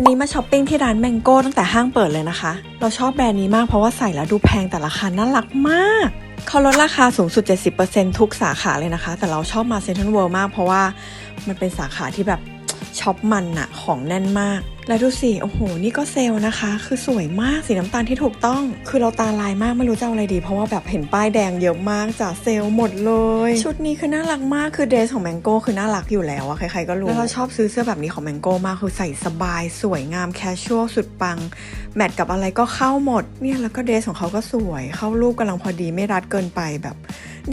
วันนี้มาช้อปปิ้งที่ร้านแมงโก้ตั้งแต่ห้างเปิดเลยนะคะ เราชอบแบรนด์นี้มากเพราะว่าใส่แล้วดูแพงแต่ราคาน่ารักมากเขาลดราคาสูงสุด 70%ทุกสาขาเลยนะคะ แต่เราชอบมาเซ็นทรัลเวิลด์มากเพราะว่ามันเป็นสาขาที่แบบช็อปมันอะของแน่นมาก แล้วดูสิ โอ้โห นี่ก็เซลล์นะคะ คือสวยมาก สีน้ำตาลที่ถูกต้อง คือเราตาลายมาก ไม่รู้จะเอาอะไรดี เพราะว่าแบบเห็นป้ายแดงเยอะมากจากเซลล์หมดเลย ชุดนี้คือน่ารักมาก คือเดรสของแมงโก้คือน่ารักอยู่แล้วอะใครๆก็รู้ แล้วเราชอบซื้อเสื้อแบบนี้ของแมงโก้มาก คือใส่สบาย สวยงาม แคชชวล สุดปัง แมทกับอะไรก็เข้าหมด เนี่ย แล้วก็เดรสของเขาก็สวย เข้ารูปกำลังพอดี ไม่รัดเกินไปแบบ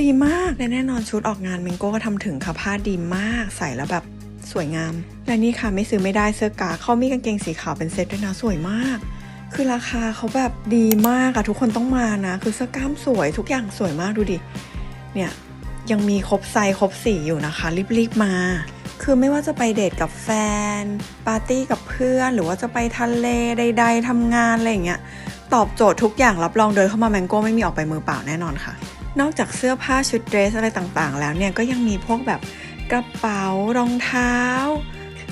ดีมาก และแน่นอนชุดออกงานแมงโก้ก็ทำถึงค่ะ ผ้าดีมาก ใส่แล้วแบบ สวยงาม และนี่ค่ะไม่ซื้อไม่ได้เสื้อกาเขามีกางเกงสีขาวเป็นเซ็ตด้วยนะสวยมาก คือราคาเขาแบบดีมากอะทุกคนต้องมานะ คือเสื้อกล้ามสวยทุกอย่างสวยมากดูดิเนี่ยยังมีครบไซส์ครบสีอยู่นะคะ รีบๆมา คือไม่ว่าจะไปเดทกับแฟน ปาร์ตี้กับเพื่อน หรือว่าจะไปทะเลใด ๆทำงานอะไรอย่างเงี้ยตอบโจทย์ทุกอย่างรับรองเดินเข้ามาแมงโก้ไม่มีออกไปมือเปล่าแน่นอนค่ะ นอกจากเสื้อผ้าชุดเดรสอะไรต่างๆ แล้วเนี่ยก็ยังมีพวกแบบ กระเป๋ารองเท้า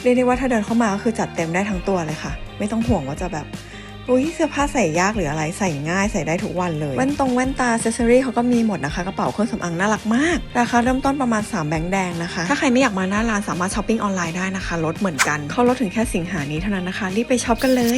เรียกได้ว่าถ้าเดินเข้ามาก็คือจัดเต็มได้ทั้งตัวเลยค่ะ ไม่ต้องห่วงว่าจะแบบอุ้ยเสื้อผ้าใส่ยากหรืออะไรใส่ง่ายใส่ได้ทุกวันเลยแว่นตรงแว่นตาเซสซอรี่เขาก็มีหมดนะคะกระเป๋าเครื่องสำอางน่ารักมาก ราคาเริ่มต้นประมาณ 3 แบงค์แดงนะคะ ถ้าใครไม่อยากมาหน้าร้านสามารถช้อปปิ้งออนไลน์ได้นะคะลดเหมือนกัน เขาลดถึงแค่สิงหานี้เท่านั้นนะคะ รีบไปช็อปกันเลย